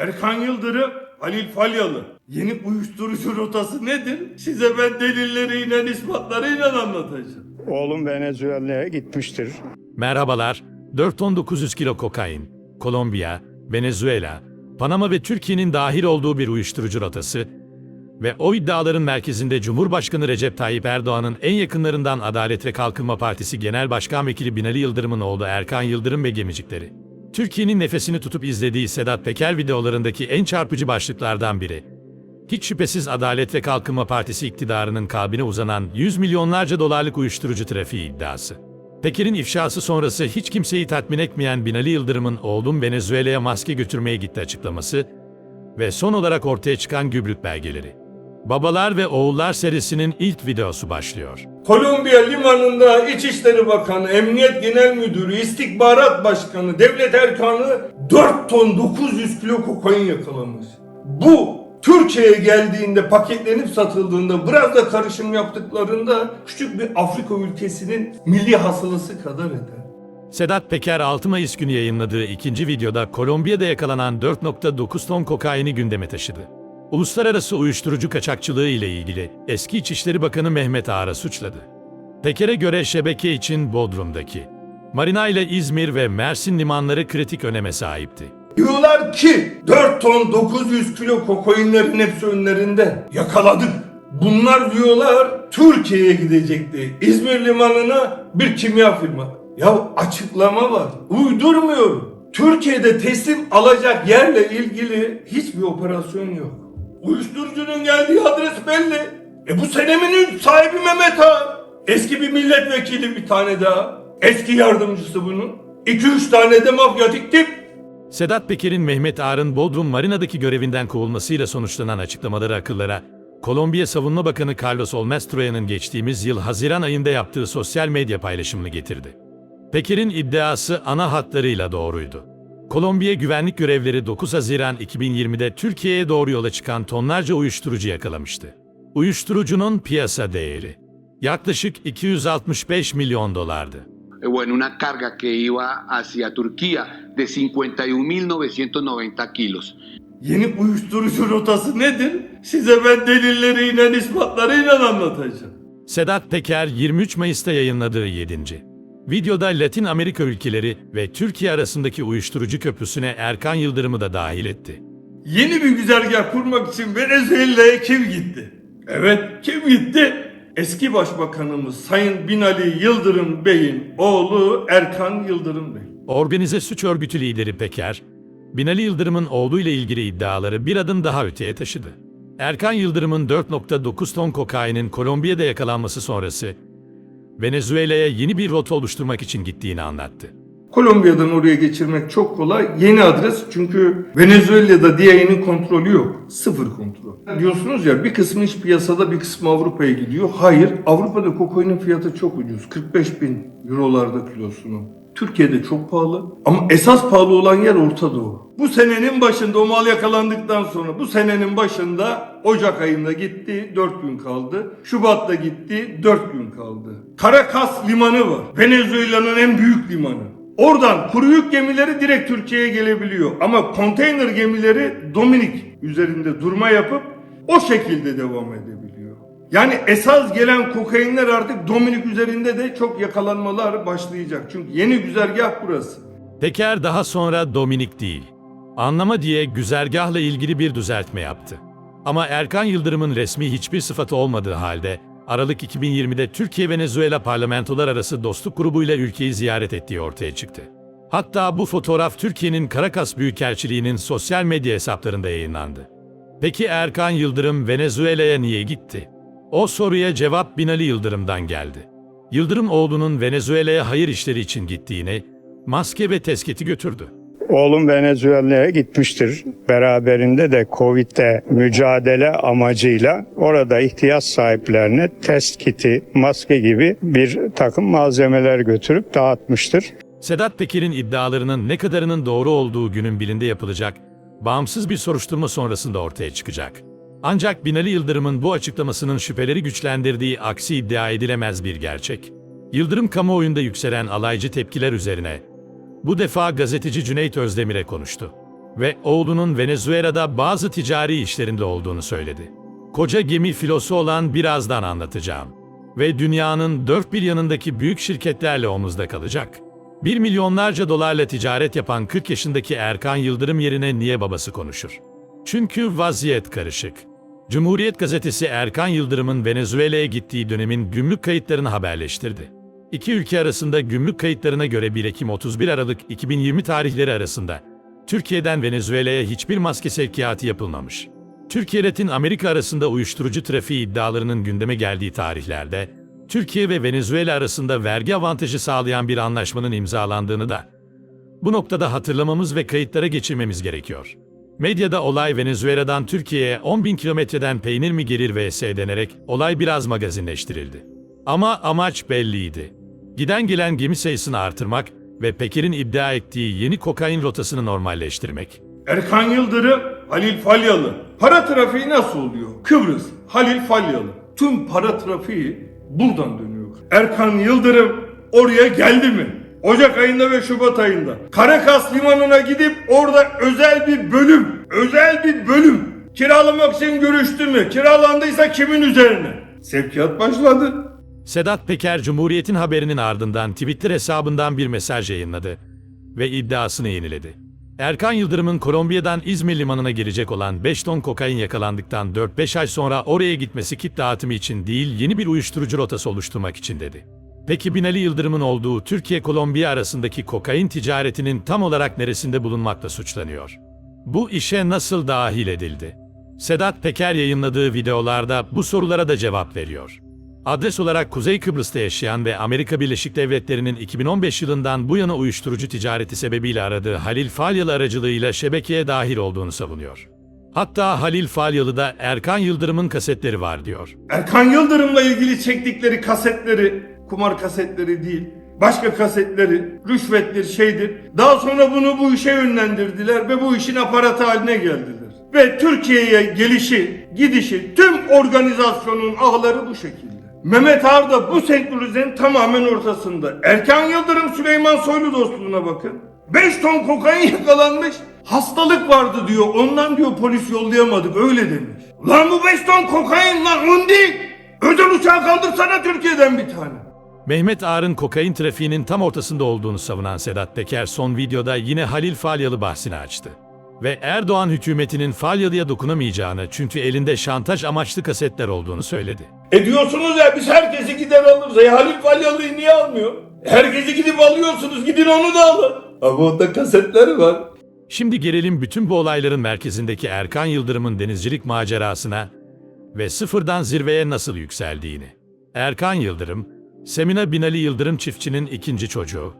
Erkan Yıldırım, Halil Falyalı. Yeni uyuşturucu rotası nedir? Size ben delilleriyle, ispatlarıyla anlatacağım. Oğlum Venezuela'ya gitmiştir. Merhabalar. 4 ton 900 kilo kokain, Kolombiya, Venezuela, Panama ve Türkiye'nin dahil olduğu bir uyuşturucu rotası ve o iddiaların merkezinde Cumhurbaşkanı Recep Tayyip Erdoğan'ın en yakınlarından Adalet ve Kalkınma Partisi Genel Başkan Vekili Binali Yıldırım'ın oğlu Erkan Yıldırım ve gemicikleri. Türkiye'nin nefesini tutup izlediği Sedat Peker videolarındaki en çarpıcı başlıklardan biri. Hiç şüphesiz Adalet ve Kalkınma Partisi iktidarının kalbine uzanan 100 milyonlarca dolarlık uyuşturucu trafiği iddiası. Peker'in ifşası sonrası hiç kimseyi tatmin etmeyen Binali Yıldırım'ın oğlum Venezuela'ya maske götürmeye gitti açıklaması ve son olarak ortaya çıkan gübrük belgeleri. Babalar ve Oğullar serisinin ilk videosu başlıyor. Kolombiya limanında İçişleri Bakanı, Emniyet Genel Müdürü, İstihbarat Başkanı, Devlet Erkanı 4 ton 900 kilo kokain yakalamış. Bu Türkiye'ye geldiğinde paketlenip satıldığında biraz da karışım yaptıklarında küçük bir Afrika ülkesinin milli hasılası kadar eder. Sedat Peker 6 Mayıs günü yayınladığı ikinci videoda Kolombiya'da yakalanan 4.9 ton kokaini gündeme taşıdı. Uluslararası uyuşturucu kaçakçılığı ile ilgili eski İçişleri Bakanı Mehmet Ağar'ı suçladı. Peker'e göre şebeke için Bodrum'daki Marina ile İzmir ve Mersin limanları kritik öneme sahipti. Diyorlar ki 4 ton 900 kilo kokainlerin hepsi önlerinde. Yakaladık. Bunlar diyorlar Türkiye'ye gidecekti. İzmir limanına bir kimya firma. Ya açıklama var. Uydurmuyorum. Türkiye'de teslim alacak yerle ilgili hiçbir operasyon yok. Uyuşturucunun geldiği adres belli. E bu seneminin sahibi Mehmet Ağa. Eski bir milletvekili bir tane daha. Eski yardımcısı bunun. 2-3 tane de mafyatik tip. Sedat Peker'in Mehmet Ağar'ın Bodrum Marina'daki görevinden kovulmasıyla sonuçlanan açıklamaları akıllara, Kolombiya Savunma Bakanı Carlos Olmestroya'nın geçtiğimiz yıl Haziran ayında yaptığı sosyal medya paylaşımını getirdi. Peker'in iddiası ana hatlarıyla doğruydu. Kolombiya güvenlik görevleri 9 Haziran 2020'de Türkiye'ye doğru yola çıkan tonlarca uyuşturucu yakalamıştı. Uyuşturucunun piyasa değeri yaklaşık 265 milyon dolardı. eh, bueno, una carga que iba hacia Turquía de 51.990 kilos. Yeni uyuşturucu rotası nedir? Size ben delilleriyle, ispatlarıyla anlatacağım. Sedat Peker 23 Mayıs'ta yayınladığı 7. Videoda Latin Amerika ülkeleri ve Türkiye arasındaki uyuşturucu köprüsüne Erkan Yıldırım'ı da dahil etti. Yeni bir güzergah kurmak için Venezuela'ya kim gitti? Evet, kim gitti? Eski Başbakanımız Sayın Binali Yıldırım Bey'in oğlu Erkan Yıldırım Bey. Organize suç örgütü lideri Peker, Binali Yıldırım'ın oğluyla ilgili iddiaları bir adım daha öteye taşıdı. Erkan Yıldırım'ın 4.9 ton kokainin Kolombiya'da yakalanması sonrası, Venezuela'ya yeni bir rota oluşturmak için gittiğini anlattı. Kolombiya'dan oraya geçirmek çok kolay. Yeni adres çünkü Venezuela'da DIA'nın kontrolü yok. Sıfır kontrol. Diyorsunuz ya bir kısmı iç piyasada bir kısmı Avrupa'ya gidiyor. Hayır Avrupa'da kokainin fiyatı çok ucuz. 45 bin eurolarda kilosunu. Türkiye'de çok pahalı ama esas pahalı olan yer Orta Doğu. Bu senenin başında o mal yakalandıktan sonra bu senenin başında Ocak ayında gitti 4 gün kaldı. Şubat'ta gitti 4 gün kaldı. Caracas limanı var. Venezuela'nın en büyük limanı. Oradan kuru yük gemileri direkt Türkiye'ye gelebiliyor. Ama konteyner gemileri Dominik üzerinde durma yapıp o şekilde devam edebiliyor. Yani esas gelen kokainler artık Dominik üzerinde de çok yakalanmalar başlayacak. Çünkü yeni güzergah burası. Peker daha sonra Dominik değil, anlama diye güzergahla ilgili bir düzeltme yaptı. Ama Erkan Yıldırım'ın resmi hiçbir sıfatı olmadığı halde, Aralık 2020'de Türkiye-Venezuela parlamentolar arası dostluk grubuyla ülkeyi ziyaret ettiği ortaya çıktı. Hatta bu fotoğraf Türkiye'nin Caracas Büyükelçiliği'nin sosyal medya hesaplarında yayınlandı. Peki Erkan Yıldırım Venezuela'ya niye gitti? O soruya cevap Binali Yıldırım'dan geldi. Yıldırım oğlunun Venezuela'ya hayır işleri için gittiğini, maske ve tesketi götürdü. Oğlum Venezuela'ya gitmiştir. Beraberinde de Covid'le mücadele amacıyla orada ihtiyaç sahiplerine test kiti, maske gibi bir takım malzemeler götürüp dağıtmıştır. Sedat Peker'in iddialarının ne kadarının doğru olduğu günün birinde yapılacak, bağımsız bir soruşturma sonrasında ortaya çıkacak. Ancak Binali Yıldırım'ın bu açıklamasının şüpheleri güçlendirdiği aksi iddia edilemez bir gerçek. Yıldırım kamuoyunda yükselen alaycı tepkiler üzerine bu defa gazeteci Cüneyt Özdemir'e konuştu. ve oğlunun Venezuela'da bazı ticari işlerinde olduğunu söyledi. Koca gemi filosu olan birazdan anlatacağım. Ve dünyanın dört bir yanındaki büyük şirketlerle omuzda kalacak. Bir milyonlarca dolarla ticaret yapan 40 yaşındaki Erkan Yıldırım yerine niye babası konuşur? Çünkü vaziyet karışık. Cumhuriyet gazetesi Erkan Yıldırım'ın Venezuela'ya gittiği dönemin gümrük kayıtlarını haberleştirdi. İki ülke arasında gümrük kayıtlarına göre 1 Ekim 31 Aralık 2020 tarihleri arasında Türkiye'den Venezuela'ya hiçbir maske sevkiyatı yapılmamış. Türkiye Latin Amerika arasında uyuşturucu trafiği iddialarının gündeme geldiği tarihlerde Türkiye ve Venezuela arasında vergi avantajı sağlayan bir anlaşmanın imzalandığını da bu noktada hatırlamamız ve kayıtlara geçirmemiz gerekiyor. Medyada olay Venezuela'dan Türkiye'ye 10 bin kilometreden peynir mi gelir vs denerek olay biraz magazinleştirildi. Ama amaç belliydi. Giden gelen gemi sayısını artırmak ve Peker'in iddia ettiği yeni kokain rotasını normalleştirmek. Erkan Yıldırım, Halil Falyalı. Para trafiği nasıl oluyor? Kıbrıs, Halil Falyalı. Tüm para trafiği buradan dönüyor. Erkan Yıldırım oraya geldi mi? Ocak ayında ve Şubat ayında. Karakas Limanı'na gidip orada özel bir bölüm, özel bir bölüm kiralamak için görüştü mü? Kiralandıysa kimin üzerine? Sevkiyat başladı. Sedat Peker Cumhuriyet'in haberinin ardından Twitter hesabından bir mesaj yayınladı ve iddiasını yeniledi. Erkan Yıldırım'ın Kolombiya'dan İzmir limanına gelecek olan 5 ton kokain yakalandıktan 4-5 ay sonra oraya gitmesi kit dağıtımı için değil yeni bir uyuşturucu rotası oluşturmak için dedi. Peki Binali Yıldırım'ın olduğu Türkiye-Kolombiya arasındaki kokain ticaretinin tam olarak neresinde bulunmakla suçlanıyor? Bu işe nasıl dahil edildi? Sedat Peker yayınladığı videolarda bu sorulara da cevap veriyor. Adres olarak Kuzey Kıbrıs'ta yaşayan ve Amerika Birleşik Devletleri'nin 2015 yılından bu yana uyuşturucu ticareti sebebiyle aradığı Halil Falyalı aracılığıyla şebekeye dahil olduğunu savunuyor. Hatta Halil Falyalı'da Erkan Yıldırım'ın kasetleri var diyor. Erkan Yıldırım'la ilgili çektikleri kasetleri, kumar kasetleri değil, başka kasetleri, rüşvettir, şeydir. Daha sonra bunu bu işe yönlendirdiler ve bu işin aparatı haline geldiler. Ve Türkiye'ye gelişi, gidişi, tüm organizasyonun ağları bu şekilde. Mehmet Ağar da bu senkronizenin tamamen ortasında. Erkan Yıldırım Süleyman Soylu dostluğuna bakın. 5 ton kokain yakalanmış. Hastalık vardı diyor. Ondan diyor polis yollayamadık öyle demiş. Lan bu 5 ton kokain lan un değil. Özel uçağı kaldırsana Türkiye'den bir tane. Mehmet Ağar'ın kokain trafiğinin tam ortasında olduğunu savunan Sedat Peker son videoda yine Halil Falyalı bahsini açtı. Ve Erdoğan hükümetinin Falyalı'ya dokunamayacağını çünkü elinde şantaj amaçlı kasetler olduğunu söyledi. E diyorsunuz ya biz herkesi gider alırız. E Halil Falyalı'yı niye almıyor? Herkesi gidip alıyorsunuz gidin onu da alın. Ama onda kasetleri var. Şimdi gelelim bütün bu olayların merkezindeki Erkan Yıldırım'ın denizcilik macerasına ve sıfırdan zirveye nasıl yükseldiğini. Erkan Yıldırım, Semina Binali Yıldırım çiftçinin ikinci çocuğu.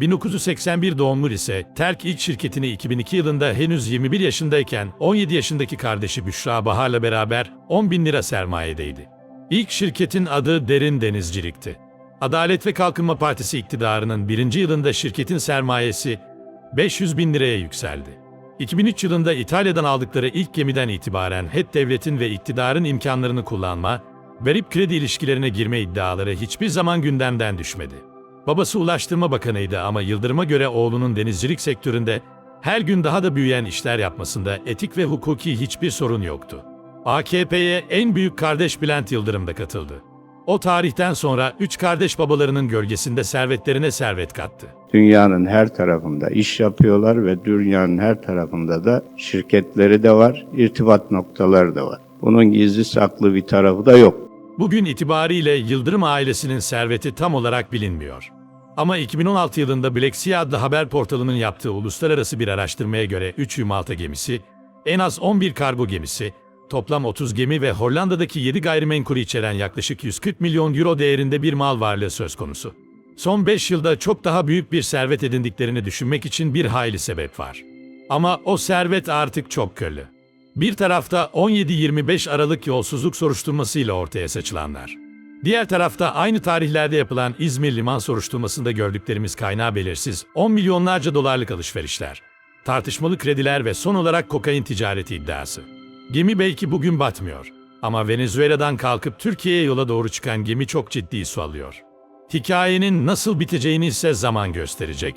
1981 doğumlu ise terk ilk şirketini 2002 yılında henüz 21 yaşındayken 17 yaşındaki kardeşi Büşra Bahar'la beraber 10 bin lira sermayedeydi. İlk şirketin adı Derin Denizcilik'ti. Adalet ve Kalkınma Partisi iktidarının birinci yılında şirketin sermayesi 500 bin liraya yükseldi. 2003 yılında İtalya'dan aldıkları ilk gemiden itibaren hep devletin ve iktidarın imkanlarını kullanma, verip kredi ilişkilerine girme iddiaları hiçbir zaman gündemden düşmedi. Babası Ulaştırma Bakanıydı ama Yıldırım'a göre oğlunun denizcilik sektöründe her gün daha da büyüyen işler yapmasında etik ve hukuki hiçbir sorun yoktu. AKP'ye en büyük kardeş Bülent Yıldırım da katıldı. O tarihten sonra üç kardeş babalarının gölgesinde servetlerine servet kattı. Dünyanın her tarafında iş yapıyorlar ve dünyanın her tarafında da şirketleri de var, irtibat noktaları da var. Bunun gizli saklı bir tarafı da yok. Bugün itibariyle Yıldırım ailesinin serveti tam olarak bilinmiyor. Ama 2016 yılında Black Sea adlı haber portalının yaptığı uluslararası bir araştırmaya göre 3 Yumalta gemisi, en az 11 kargo gemisi, toplam 30 gemi ve Hollanda'daki 7 gayrimenkulü içeren yaklaşık 140 milyon euro değerinde bir mal varlığı söz konusu. Son 5 yılda çok daha büyük bir servet edindiklerini düşünmek için bir hayli sebep var. Ama o servet artık çok köllü. Bir tarafta 17-25 Aralık yolsuzluk soruşturmasıyla ortaya saçılanlar. Diğer tarafta aynı tarihlerde yapılan İzmir liman soruşturmasında gördüklerimiz kaynağı belirsiz 10 milyonlarca dolarlık alışverişler, tartışmalı krediler ve son olarak kokain ticareti iddiası. Gemi belki bugün batmıyor ama Venezuela'dan kalkıp Türkiye'ye yola doğru çıkan gemi çok ciddi su alıyor. Hikayenin nasıl biteceğini ise zaman gösterecek.